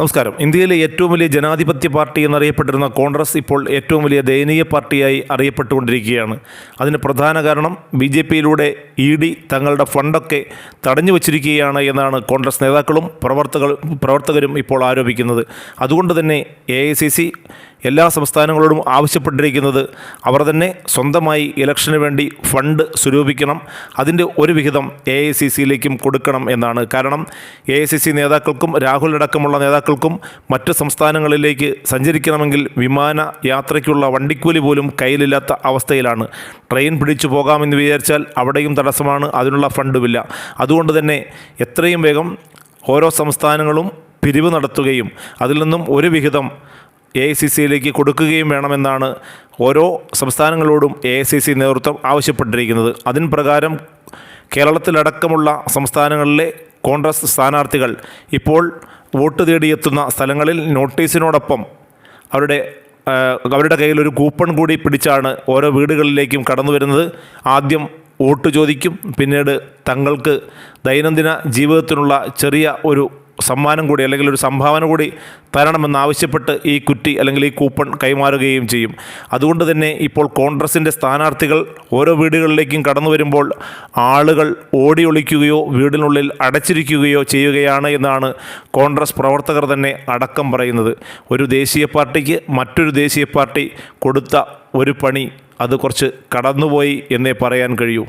നമസ്കാരം. ഇന്ത്യയിലെ ഏറ്റവും വലിയ ജനാധിപത്യ പാർട്ടി എന്നറിയപ്പെട്ടിരുന്ന കോൺഗ്രസ് ഇപ്പോൾ ഏറ്റവും വലിയ ദയനീയ പാർട്ടിയായി അറിയപ്പെട്ടുകൊണ്ടിരിക്കുകയാണ്. അതിന് പ്രധാന കാരണം ബി ജെ പിയിലൂടെ ഇ ഡി തങ്ങളുടെ ഫണ്ടൊക്കെ തടഞ്ഞു വച്ചിരിക്കുകയാണ് എന്നാണ് കോൺഗ്രസ് നേതാക്കളും പ്രവർത്തക പ്രവർത്തകരും ഇപ്പോൾ ആരോപിക്കുന്നത്. അതുകൊണ്ട് തന്നെ എ ഐ സി സി എല്ലാ സംസ്ഥാനങ്ങളോടും ആവശ്യപ്പെട്ടിരിക്കുന്നത് അവർ തന്നെ സ്വന്തമായി ഇലക്ഷന് വേണ്ടി ഫണ്ട് സ്വരൂപിക്കണം. അതിന്റെ ഒരു വിഹിതം എ ഐ സി സിയിലേക്കും കൊടുക്കണം എന്നാണ്. കാരണം എ ഐ സി സി നേതാക്കൾക്കും രാഹുൽ അടക്കമുള്ള നേതാക്കൾക്കും മറ്റ് സംസ്ഥാനങ്ങളിലേക്ക് സഞ്ചരിക്കണമെങ്കിൽ വിമാന യാത്രയ്ക്കുള്ള വണ്ടിക്കൂലി പോലും കയ്യിലില്ലാത്ത അവസ്ഥയിലാണ്. ട്രെയിൻ പിടിച്ചു പോകാമെന്ന് വിചാരിച്ചാൽ അവിടെയും തടസ്സമാണ് അതിനുള്ള ഫണ്ടുമില്ല. അതുകൊണ്ട് തന്നെ എത്രയും വേഗം ഓരോ സംസ്ഥാനങ്ങളും പിരിവ് നടത്തുകയും അതിൽ നിന്നും ഒരു വിഹിതം എ ഐ സി സിയിലേക്ക് കൊടുക്കുകയും വേണമെന്നാണ് ഓരോ സംസ്ഥാനങ്ങളോടും എ ഐ സി സി നേതൃത്വം ആവശ്യപ്പെട്ടിരിക്കുന്നത്. അതിൻ പ്രകാരം കേരളത്തിലടക്കമുള്ള സംസ്ഥാനങ്ങളിലെ കോൺഗ്രസ് സ്ഥാനാർത്ഥികൾ ഇപ്പോൾ വോട്ട് തേടിയെത്തുന്ന സ്ഥലങ്ങളിൽ നോട്ടീസിനോടൊപ്പം അവരുടെ അവരുടെ കയ്യിൽ ഒരു കൂപ്പൺ കൂടി പിടിച്ചാണ് ഓരോ വീടുകളിലേക്കും കടന്നു വരുന്നത് ആദ്യം വോട്ട് ചോദിക്കും പിന്നീട് തങ്ങൾക്ക് ദൈനംദിന ജീവിതത്തിനുള്ള ചെറിയ ഒരു സമ്മാനം കൂടി അല്ലെങ്കിൽ ഒരു സംഭാവന കൂടി തരണമെന്നാവശ്യപ്പെട്ട് ഈ കുറ്റി അല്ലെങ്കിൽ ഈ കൂപ്പൺ കൈമാറുകയും ചെയ്യും. അതുകൊണ്ട് തന്നെ ഇപ്പോൾ കോൺഗ്രസിന്റെ സ്ഥാനാർത്ഥികൾ ഓരോ വീടുകളിലേക്കും കടന്നു വരുമ്പോൾ ആളുകൾ ഓടി ഒളിക്കുകയോ വീടിനുള്ളിൽ അടച്ചിരിക്കുകയോ ചെയ്യുകയാണ് എന്നാണ് കോൺഗ്രസ് പ്രവർത്തകർ തന്നെ അടക്കം പറയുന്നത്. ഒരു ദേശീയ പാർട്ടിക്ക് മറ്റൊരു ദേശീയ പാർട്ടി കൊടുത്ത ഒരു പണി അത് കുറച്ച് കടന്നുപോയി എന്നേ പറയാൻ കഴിയൂ.